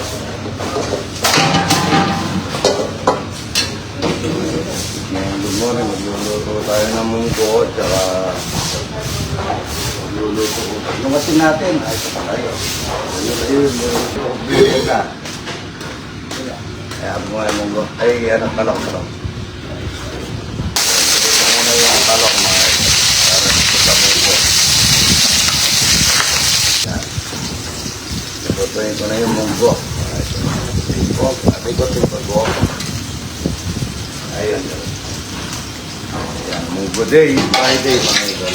Good morning, magluluto tayo ng munggo at saka magluluto ko. Yung kasi natin, ay ito pa tayo. Ayun, ayun, ayun. Bigyan ka. Kaya mo yung munggo. Ay, ano, talok, talok. Ito muna yung talok mga ito. Para ito sa munggo. Yan. Lutuin ko na yung munggo. Tingkok, abikot yung pag Ayan. Ayan, Munggo Day, Friday, mga idol.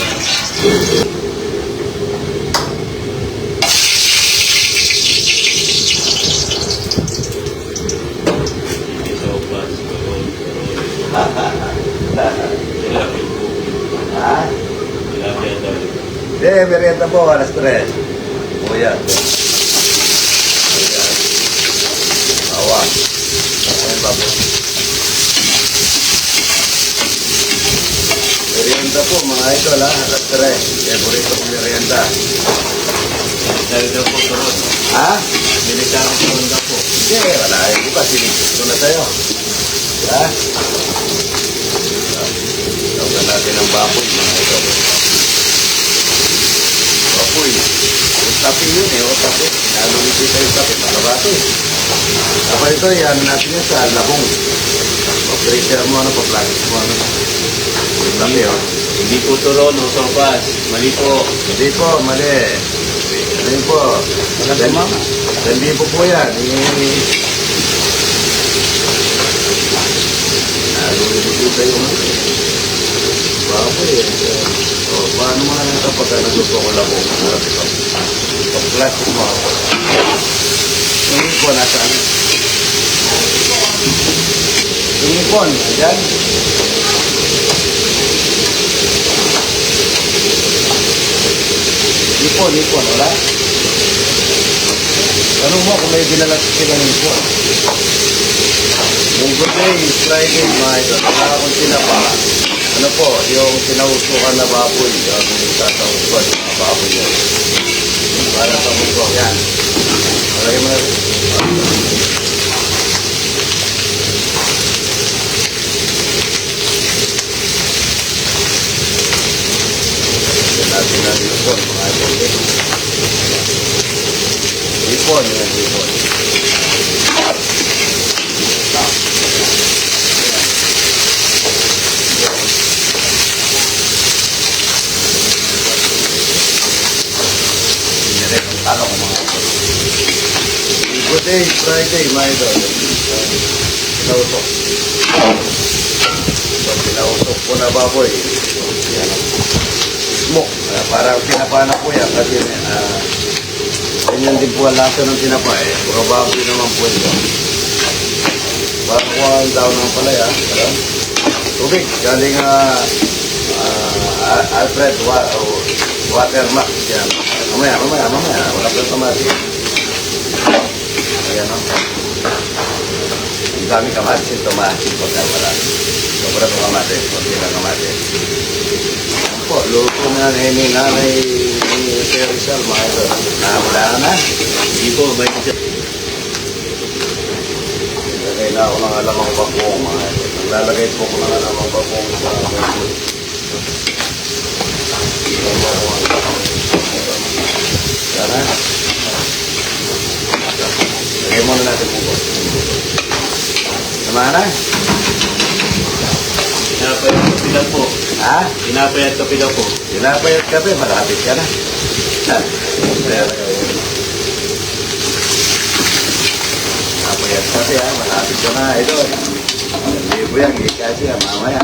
Hindi, merienda po, alas 3. Kuya. Ayan. Baboy. Merienda po, mga idol, ha? Alas 3. Favorito ko merienda. Dahil daw po karoon. Ha? Military karoon daw po. Hindi, wala. Ba? Sinipit ko na sa'yo. Ha? Tawag natin ang baboy, mga idol. Baboy. Yung tapi yun eh, o tapi. Naluliti tayo tapi, malabati. Tapos ito, yan natin yun sa labong. O-pressure mo, ano, pa-plastic mo, ano. Yung tapi, oh. Hindi po turon o sopas. Mali po. Hindi po, mali. Hindi po. Walang mama. Hindi po po yan. Eh, Nalulito tayo mo. Baboy eh. O, paano mo na ito pagka nagluto ko kung sarap ito? Pag-plastic mo. Yung ipon, nasaan? Yung ipon, ayan. Ipon, ipon, wala? Tanong mo kung may dinala sila ng ipon. Yung good day, Friday, mga idol. Wala akong tinapa. Ano po, yung tinausukan na baboy. Yung tatausukan na baboy yun. Para sa mundo, yan. Malagay mo na. Yan natin ang ipon, mga idol. Ipon, yan, ipon. Direct ang talong mga idol. Good day, Friday, mga idol. Pinautok. Pag pinautok ko na baboy, yan ang smoke. Uh, parang tinapa na po yan kasi uh, ganyan din po ang lasa ng tinapa eh. Puro baboy naman po ito. Parang kuha ang daw ng palaya. Parang tubig. Galing uh, uh, Alfred wa uh, Watermax yan. Mamaya, mamaya, mamaya. Wala pa yung kamati. Ayan o. Ang dami kamati. Ito mahasip pagka wala. Sobra po kamati. Kunti lang kamati. Yan po, luto na ni nanay Sir Rizal, mga ito. Nakawala na. Hindi po. May Naglalagay na ako ng alamang bagong, mga ito. Naglalagay po ko ng alamang bagong sa bagong. Sana. Lagay muna natin po. Tama na? Tinapay at kape po. Ha? Tinapay at kape daw po. Tinapay at kape, malapit ka na. Tinapay at kape ha, malapit ka na. Ito, hindi po yan, hindi kasi ha, mamaya.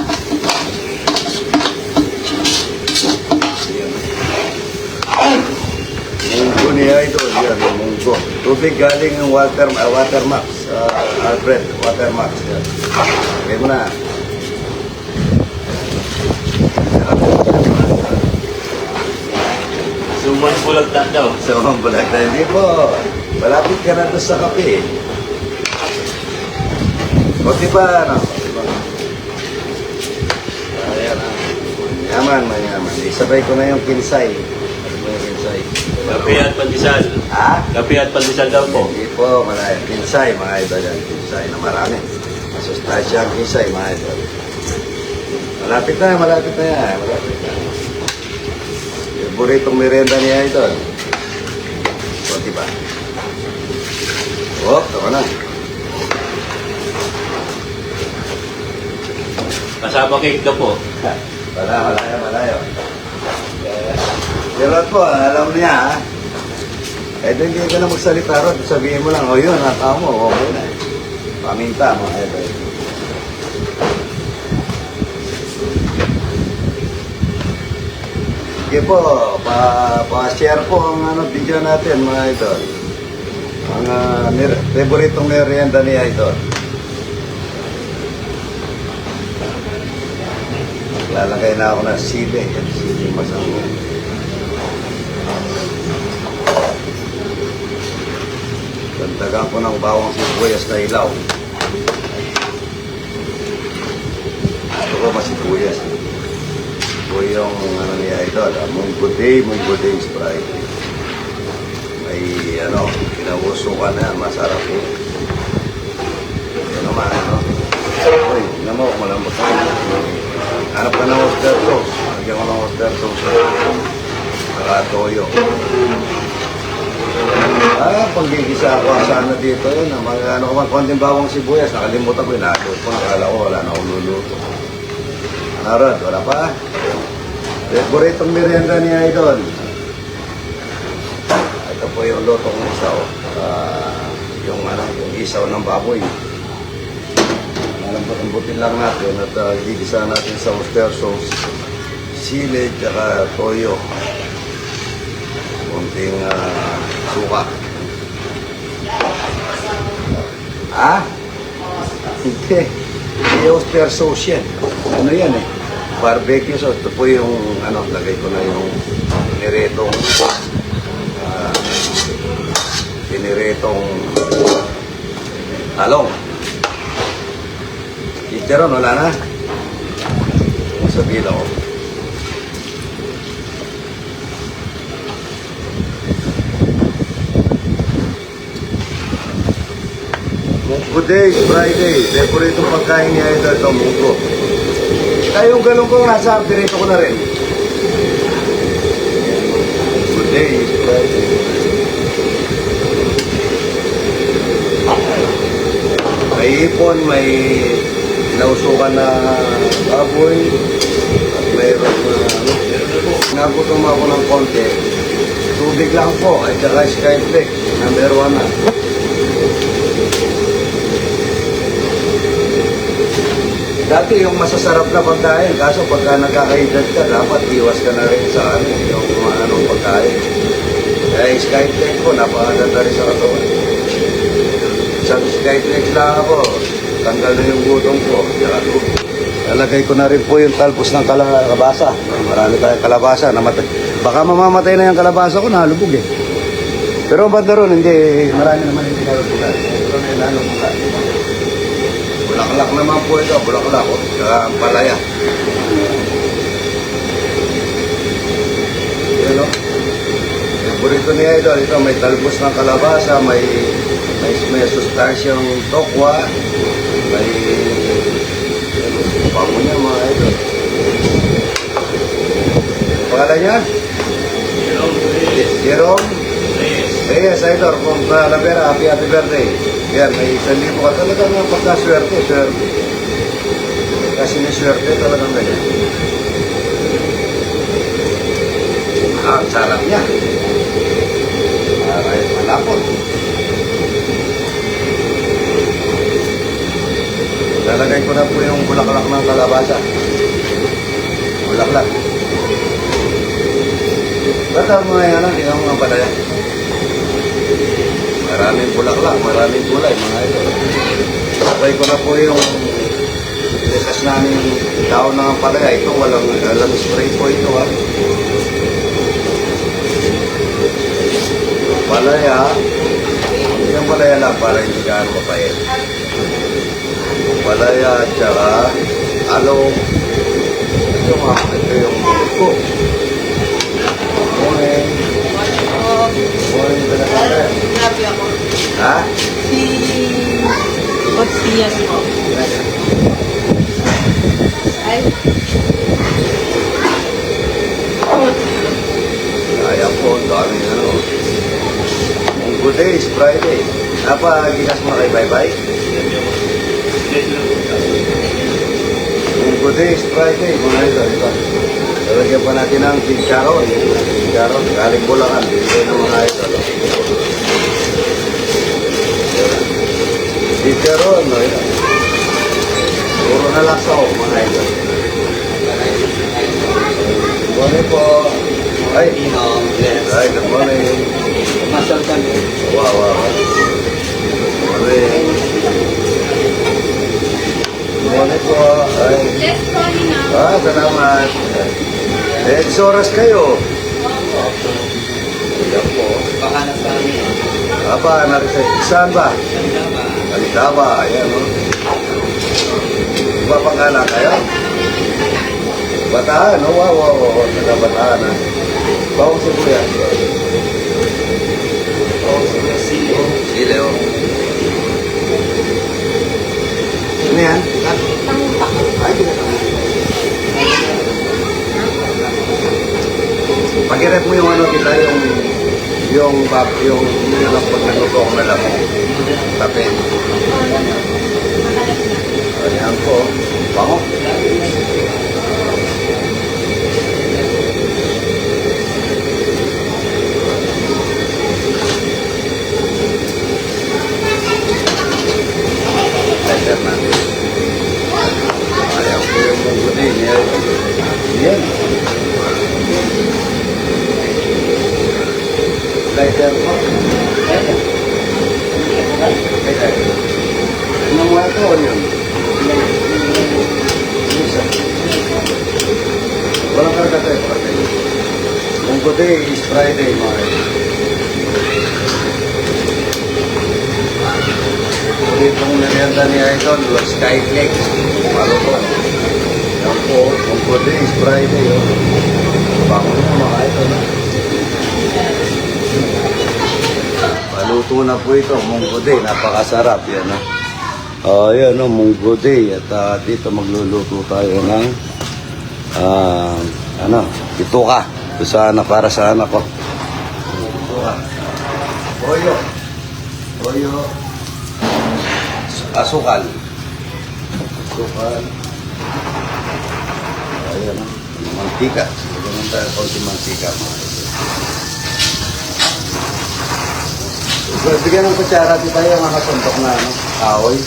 Niya ito, yan, yung munggo. Tubig galing ng water, uh, watermax, uh, Alfred, watermax. Yan. Okay mo na. Suman bulag na daw. Ang bulag na hindi po. Malapit ka na doon sa kape. O diba, ano? Ayan, ah. Yaman, mayaman. Isabay ko na yung kinsay. Ano mo yung kinsay? Kape at pandesal. Ha? Kape at pandesal daw po. Hindi po, marami. Kinsay, mga idol yan. Kinsay na marami. Masustansya ang kinsay, mga idol. Malapit na, malapit na yan. Malapit na. Paboritong merenda niya idol. O, diba? Oh, tama na. Kasama cake daw po. Wala, malayo, malayo. Pero po, alam niya, ha? Eh, di hindi ka na magsalita ron. Sabihin mo lang, o yun, natawa mo, okay na. Paminta, mga idol. Sige po, pa, pa-share po ang ano, video natin, mga idol. Ang uh, favoriteong merienda ni Idol. Lalagay na ako ng sili. Sili masama. Dandagan ko ng bawang sibuyas na ilaw. Ito ko masibuyas. Ito yung ano niya ito. ah, Munggo day, munggo day Sprite. May ano, pinausukan na. Masarap po. Yan naman, ano. Uy, na mo, malambot na. Hanap ka ng oyster sauce. Lagyan ko ng oyster sauce. Saka toyo. Ah, paggigisa ako sana dito yun. ah, ano ko man, konting bawang sibuyas. Nakalimutan ko, inakot ko. Nakala ko, wala na akong luluto. Ano Rod, wala pa? Favorite merienda ni Idol. Ito po yung lutong isaw. Ah, yung ano, yung isaw ng baboy. Malambot-ambutin lang natin at uh, gigisa natin sa oyster sauce, sili, tsaka toyo. Kunting ah, suka. Ha? Hindi. Hindi oyster sauce. Ano yan eh? Barbecue sauce. Ito po yung, ano, lagay ko na yung piniretong, ah, piniretong talong. Chicharon, wala na. Sa bilaw. Good day, Friday. Favorite pagkain niya ito, ito, munggo. Kaya yung ganun ko nasa pirito ko na rin. Good day, Friday. May ipon, may nausukan na baboy, at mayroon na ano. Nagutom ako ng konti. Tubig lang po, at saka skyflake, number one na. Dati yung masasarap na pagkain, kaso pagka nagkakaedad ka, dapat iwas ka na rin sa ano, yung mga anong pagkain. Kaya yung skyflake ko, napakaganda rin sa katawan. Isang skyflake lang ako, tanggal na yung gutom ko. Tubig. Lalagay ko na rin po yung talpos ng kalabasa. Marami tayong kalabasa. Namatay. Baka mamamatay na yung kalabasa ko, nalubog eh. Pero banda ron, hindi, marami naman hindi nalubugan. Pero may nalubugan. Bulaklak naman po ito, bulaklak. Oh. Tsaka ang palaya. Yan o. Favorito niya ito. Ito may talbos ng kalabasa, may may, may sustansyang tokwa, may pango niya mga ito. Pangalan niya? Jerome Reyes, Idol, kung uh, Lavera, happy happy birthday. Yan, may isang libo ka talaga nga pagka-swerte, swerte. Kasi may swerte talagang ganyan. Ah, ang sarap niya. Ah, kahit malapot. Lalagay ko na po yung bulaklak ng kalabasa. Bulaklak. Bata mo na yan, yung mga palaya. Maraming bulaklak, maraming gulay, mga ito. Sabay ko na po yung Rekas namin daon ng palaya. Ito, walang alam spray po ito, ha. Palaya, yung palaya lang para hindi ka mapayat. Palaya at saka along. Ito mga, ito yung buko. Morning. Buhay dito Ha? Si... Otsias po. Ay. Ayan days, Friday. Apa, ginas mo kay bye-bye? Good Friday. Ng chicharon. Chicharon, galing Bulacan. Dito ng mga. No? Chicharon, no? Yan. Puro na lang sa mga ito. Good morning po. Ay, ay, good morning. Masal kami. Wow, wow. Morning. Morning po. Ay. Go na. Ah, salamat. Eh, oras kayo. Yan po. Pahanap kami. Apa, narisay. Saan ba? Alintaba. Ayan, no? Papangala kayo? Bataan, no? Wow, wow, wow. Taga Bataan, ha? Bawang sibuyas. Bawang sibuyas. Sile. Sile, oh. Ano yan? Ay, Pag-rep mo yung ano kita, yung yung bab, yung yung pag nagugong na lang tapi. Ayan po. Bango. Ayan po yung mungguti niya. Yan. Lighter po. Lighter. Lighter. Anong mga ito yun? Isa. Walang karga tayo. Friday. Mungguti is Friday, mga ito. Ulit ang merienda ni Idol, Skyflex, Malupon. Yan po, Mungguti is Friday. Oh. Bangon mo mga ito. No? Paluto na po ito, munggude, napakasarap yan. No? Oh, yan, no, munggude. At ah, dito magluluto tayo ng ah, ano, ito ka. Ito sa anak, para sa anak ko. Ito ka. Toyo. Toyo. Asukal. Asukal. Ayan, mantika. Ganun tayo konti mantika. mga So, bigyan ng kutsara, di tayo mga kasuntok na ano, kahoy.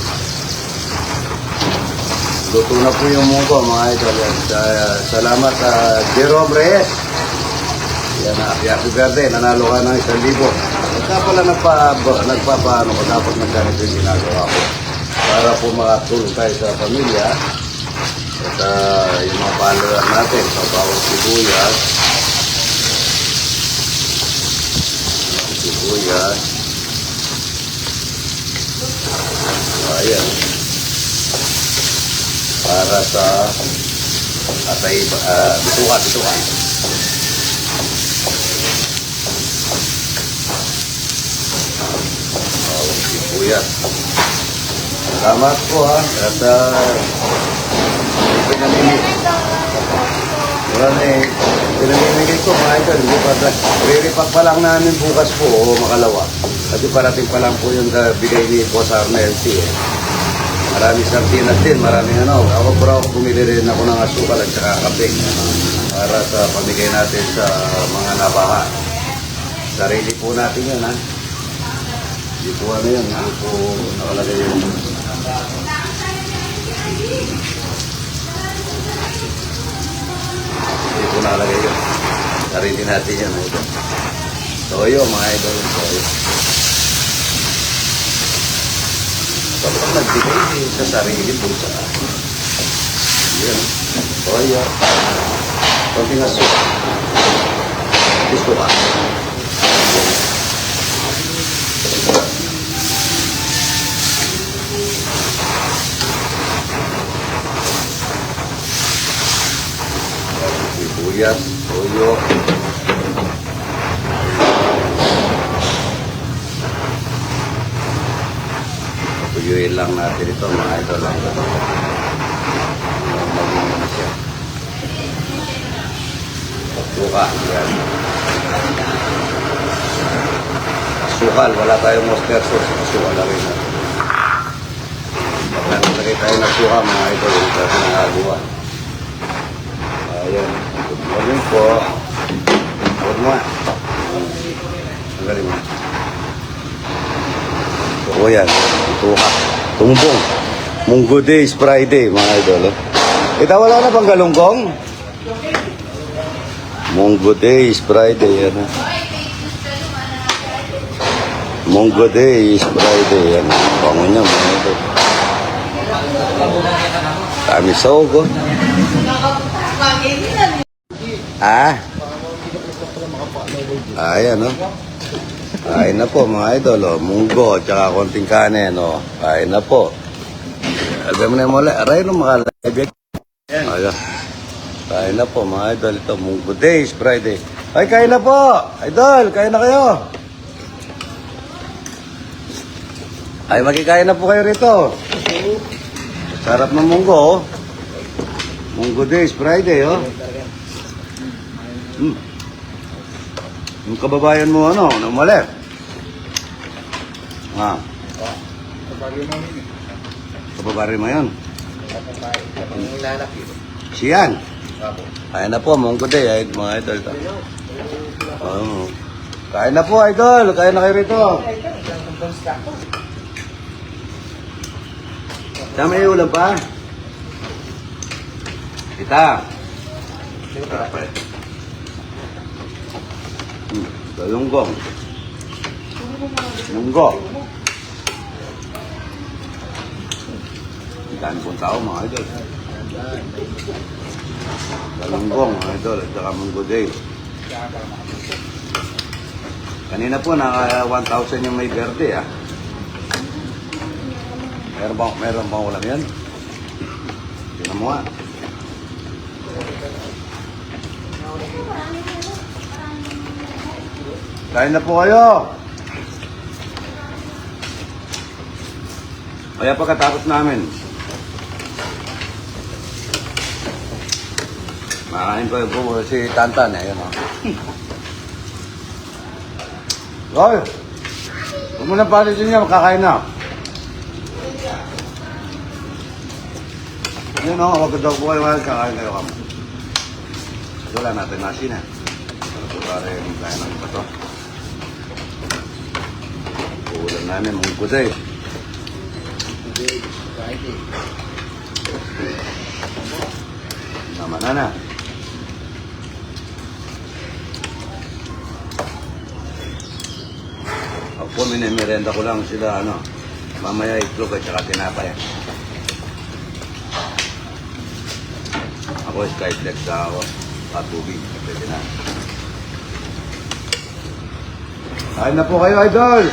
Luto na po yung mungko, mga idol. Sa- Salamat sa Jerome Reyes. Yan na, happy happy birthday. Nanalo ka ng isang libo. Kaya pala nagpa, nagpapaano ko, dapat nagganito yung ginagawa ko. Para po makatulong tayo sa pamilya. At ah, yung mga follower natin, sa bawang sibuyas. Sibuyas. Ayan. Para sa atay, uh, bituka, bituka. Oh, sibuyas. Salamat po ha. At uh, pinamimig. Wala na eh. Pinamimigay ko mga. Hindi pa? Re-repack pa lang namin bukas po o makalawa. Kasi parating pa lang po yung uh, bigay ni Boss Arnel C. Eh. Maraming sardinas din, maraming ano. Ako po ako bumili rin ako ng asukal at saka kape para sa pamigay natin sa mga nabaha. Sarili po natin yun ha. Hindi po ano yun, hindi po nakalagay yung Hindi po nakalagay yun. Sarili natin yun. Ito. Toyo, mga idol. Toyo. Kapag nagbigay sa sarili po sa Yan. Toyo. Konting aso. Gusto ka. Sibuyas, toyo. Reviewin lang natin ito mga idol. Maging ano siya. Suka. Yan. Sukal. Wala tayong monster sauce. Kasi wala rin. Pagka naglagay tayo ng suka mga idol. Ito natin nangagawa. Ayan. Good morning po. Huwag mo. Ang galing Oo yan. Tuha. Tumbong. Munggo Days Friday, mga idol. oh. Kita wala na bang galunggong? Munggo Days Friday, yan. ah. Munggo Days Friday, yan. Bango niya, mga idol. Kami sogo. Ah? Ayan, no? Kain na po mga idol, oh. munggo, tsaka konting kanin, oh. Kain na po. Alam mo na mo, aray no mga live. Ayan. Kain na po mga idol, ito munggo days, Friday. Ay, kain na po! Idol, kain na kayo! Ay, magkikain na po kayo rito. Sarap ng munggo, oh. Munggo days, Friday, oh. Hmm. Yung kababayan mo ano, ano mali? Ha? Kababayan mo yun? Siyan. Kain na po, monggo day, ay, mga idol. to. Oo. Kain na po, idol. Kain na kayo rito. Tama yung ulam pa? Kita. Dapat. Hmm, Galunggong. Munggo. Dami pong tao mga idol. Galunggong mga idol at saka munggo day. Kanina po naka 1,000 yung may verde ah. Meron bang, meron bang ulam yan? Tingnan mo nga. Kain na po kayo. Kaya pagkatapos namin, Makain ko po si Tantan eh, yun o. Hoy! Huwag mo na palitin niya, makakain na. Yun o, huwag daw po kayo mahal, kakain kayo kamo. Wala natin nasi na. Ito para yung kaya ng iba to. Uulan namin, mong kuday. Tama na na. Ako, minimerenda ko lang sila, ano, mamaya itlog at saka tinapay. Ako, skyflex sa ako, at tubig, pwede na. Kain na po kayo, idol!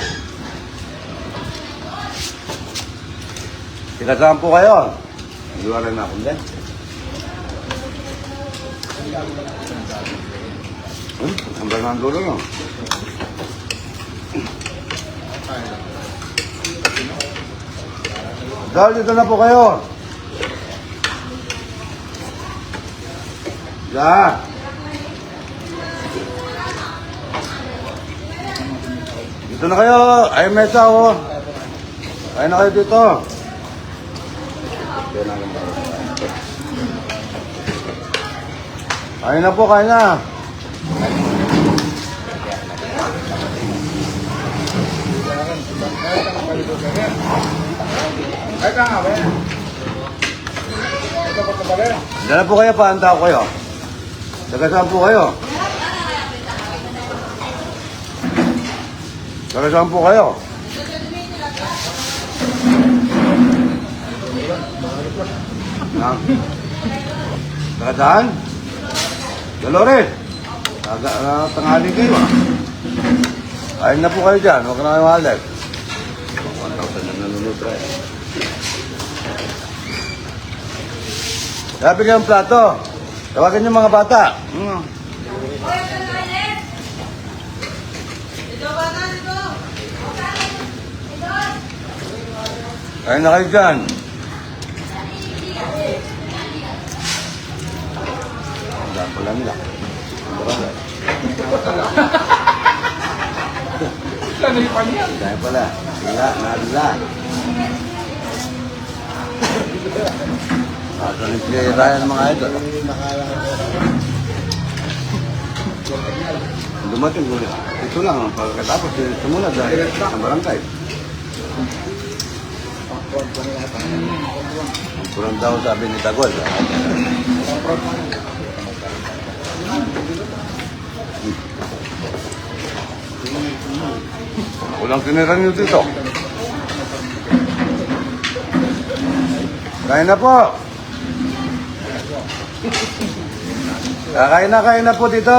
Sinasaan po kayo? Iwanan na akong din. Hmm, ang dulo, no? Dahil dito na po kayo. Ya. Dito na kayo. Ay, mesa, oh. Kain na kayo dito. Kain na po, kain na. Dala po kayo, paanta ko kayo. Taga po kayo? Taga po kayo? Taga saan? Dolores. Taga, uh, tanghali kayo ah. Kain na po kayo dyan. Huwag na kayo mahalag. 1,000 na nanonood tayo. Sabi kayong plato. Tawagan yung mga bata. Mm. Kain na kayo dyan. Wala pala nila. Barangay. Dahil pala. Sila, nalila. Kakalit kay Ryan mga idol. Dumating ko Ito lang ang pagkatapos. Sumunod dahil sa barangay. Kurang daw sabi ni Tagol. Walang tinira niyo dito. Kain na po. Kakain na, kain na po dito.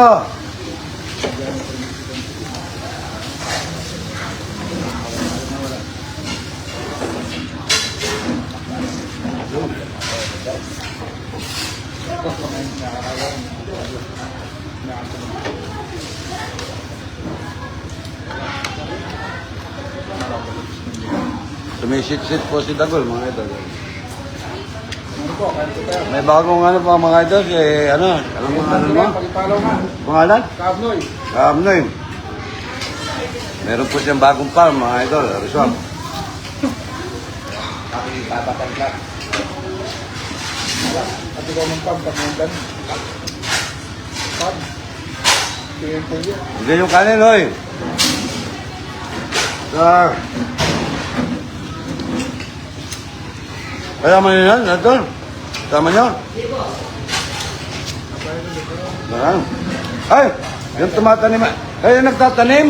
Sumisit-sit po si Tagol, mga idol. May bagong ano pa mga idol, eh, ano, alam mo ano mo? Pagpalaw nga. Pangalan? Kabnoy. Kamnoy. Meron po siyang bagong farm, mga idol, resort. Tatataglag. At ikaw ng pump, pagmundan. Yun. Hindi yung kanin, hoy. Sir. Kaya man yan, idol. Tama niyo? Ayan. Ay, yung tumatanim. Ay, yung nagtatanim.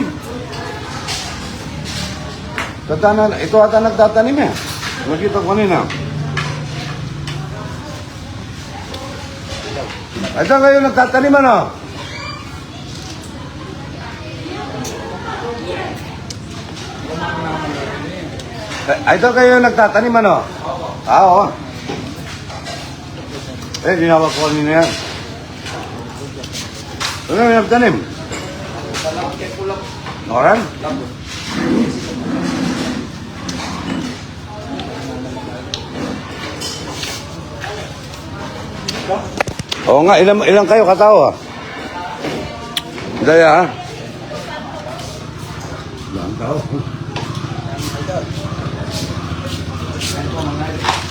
Tatana, ito ata nagtatanim eh. Nakita ko kanina. Ito kayo nagtatanim ano? Ito kayo nagtatanim ano? Ah, oo. Eh, ginawa ko kanina yan. Ano yung nagtanim? Oran? Oo nga, ilang, ilang kayo katao ah? Daya ha? Ilang tao?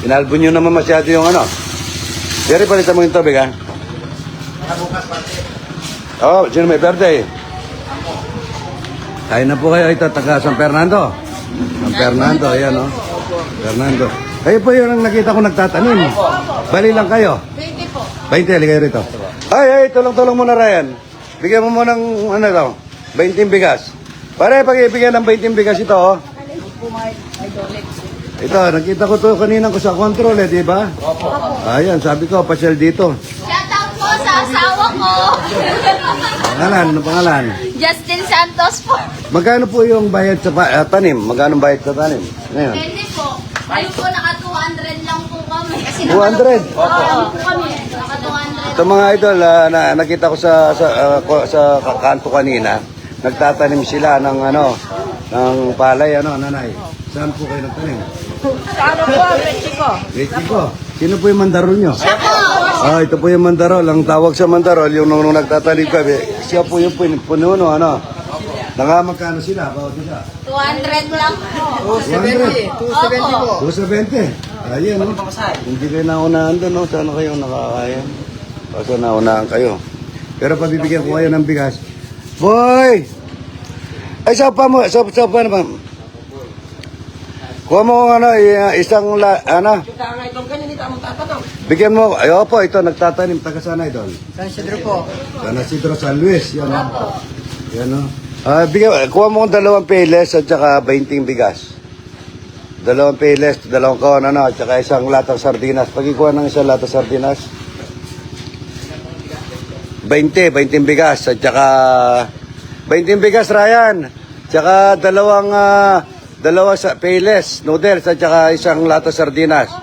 Inalbo nyo naman masyado yung ano. Jerry, palitan mo yung tubig ha? Oo, oh, sino may birthday? Kain na po kayo ito, taga San Fernando. San Fernando, ayan o. Fernando. Kayo po yung nakita ko nagtatanim. Bali lang kayo. 20 po. 20, ligay rito. Ay, ay, tulong-tulong muna Ryan. Bigyan mo mo ng, ano daw, 20 bigas. Pare, pag ibigyan ng 20 bigas ito, oh. Ito, nakita ko to kanina ko sa control eh, di ba? Ayan, sabi ko, pasyal dito. Shoutout po sa asawa ko. Pangalan, ano pangalan? Justin Santos po. Magkano po yung bayad sa pa- ah, tanim? Magkano bayad sa tanim? Ngayon. Pwede po. Ayun po, naka 200 lang po kami. Kasi 200? Oo, po kami. Naka 200. Ito mga idol, ah, na, nakita ko sa sa, ah, ko- sa kanto kanina, nagtatanim sila ng ano, ng palay, ano, nanay. Saan po kayo nagtanim? Ano po, Mexico? Mexico. Sino po yung mandarol nyo? Siya po. Ah, ito po yung mandarol. Ang tawag sa mandarol, yung nung, nung nagtatanim kami, siya po yung pun- pununo, ano. Nangamagkano sila? Bawat isa? 200 lang po. 200. Opo. 270. Ayan, no? Hindi kayo naunahan doon, no? Sana kayo nakakaya. Basta naunahan kayo. Pero pabibigyan ko kayo ng bigas. Boy! Ay, sa pa mo, sa, sa pa naman. Kuha mo ano, isang la, ano, bigyan mo, ay opo, ito, nagtatanim, taga sana idol. San Isidro po. San Isidro San Luis, yan o. Yan o. Ah, bigyan, kuha mo ng dalawang peles at saka 20 bigas. Dalawang peles, dalawang kawan ano, at saka isang latang sardinas. Pagkikuha ng isang latang sardinas. 20, 20 bigas at saka 20 bigas Ryan. Tsaka dalawang ah, dalawa sa peles, noodles at saka isang latang sardinas. Po.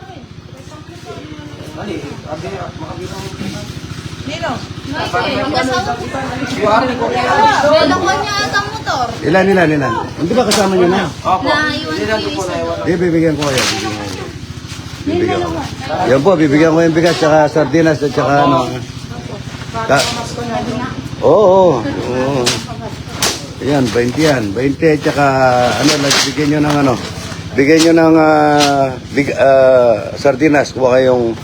Bela ko niya ata motor. Ilan, ilan, ilan? Hindi ba kasama nyo na? Naiwan ko isa. Eh, bibigyan ko kayo. Bibigyan ko. Bibigyan ko. Yan po, bibigyan ko yung bigas, tsaka sardinas, at tsaka ano. Ka Oo, oo. oo. Yan, 20 yan. 20 tsaka ano, bigyan nyo ng ano. Bigyan nyo ng ah, big, ah, sardinas. Kuha kayong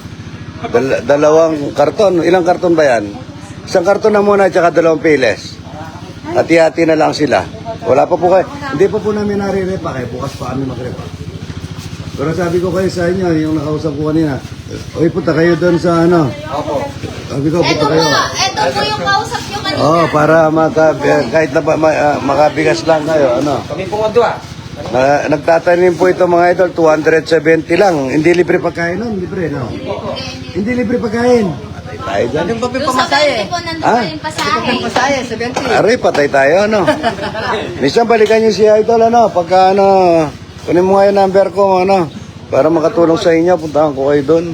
dal- dalawang karton. Ilang karton ba yan? Isang karton na muna tsaka dalawang piles. Hati-hati na lang sila. Wala pa po kayo. Hindi pa po namin nare-repa kayo. Bukas pa kami mag-repa. Pero sabi ko kayo sa inyo, yung nakausap ko kanina, Uy, punta kayo doon sa ano. Opo. Sabi ko, Ito punta po, kayo. ito po yung kausap nyo kanina. Oo, oh, para maka, kahit na ba, ma, ah, makabigas lang kayo, ano. Kami po dua. Na, nagtatanim po ito mga idol, 270 lang. Hindi libre pagkain nun, libre, no? Hindi libre pagkain. Patay tayo dyan. Yung papi Yung sa 20 po, nandun Ah? pa yung pasahe. Masaya, 70. Aray, patay tayo, ano? Minsan balikan niyo si idol, ano? Pagka, ano, kunin mo nga yung number ko, ano? Para makatulong sa inyo, puntahan ko kayo doon.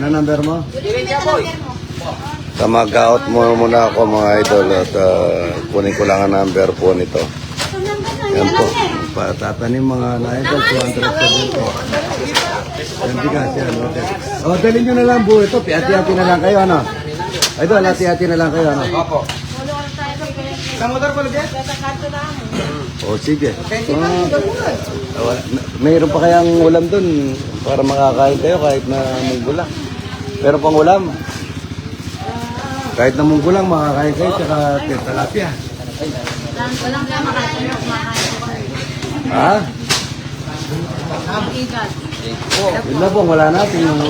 Ano number mo? Sa mag-out mo muna ako mga idol at ah, kunin ko lang ang number po nito. Yan po. Patatanim mga na idol, 200 po. Yan bigas yan. okay. O, dalhin nyo na lang buo ito. Hati-hati na lang kayo, ano? Idol, hati-hati na lang kayo, ano? Opo. Sa motor po ulit? O, sige. Ah, wala- may- mayroon pa kayang ulam dun para makakain kayo kahit na munggulang. Meron pang ulam. Kahit na munggulang makakain kayo tsaka tilapia. Walang kumakain na kumakain. Ha? Yun na po, wala natin yung.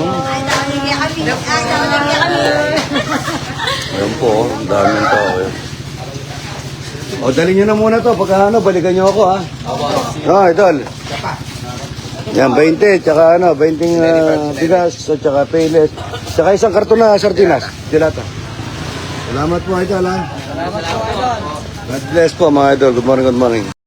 Ayun po, ang daming tao. O, dali nyo na muna to. Pagka ano, balikan nyo ako, ha? No, idol. Yan, 20, tsaka ano, 20 uh, bigas, at tsaka payless, tsaka isang karton na sardinas, dilata. Salamat po, idol, ha? God bless po, mga idol. Good morning, good morning.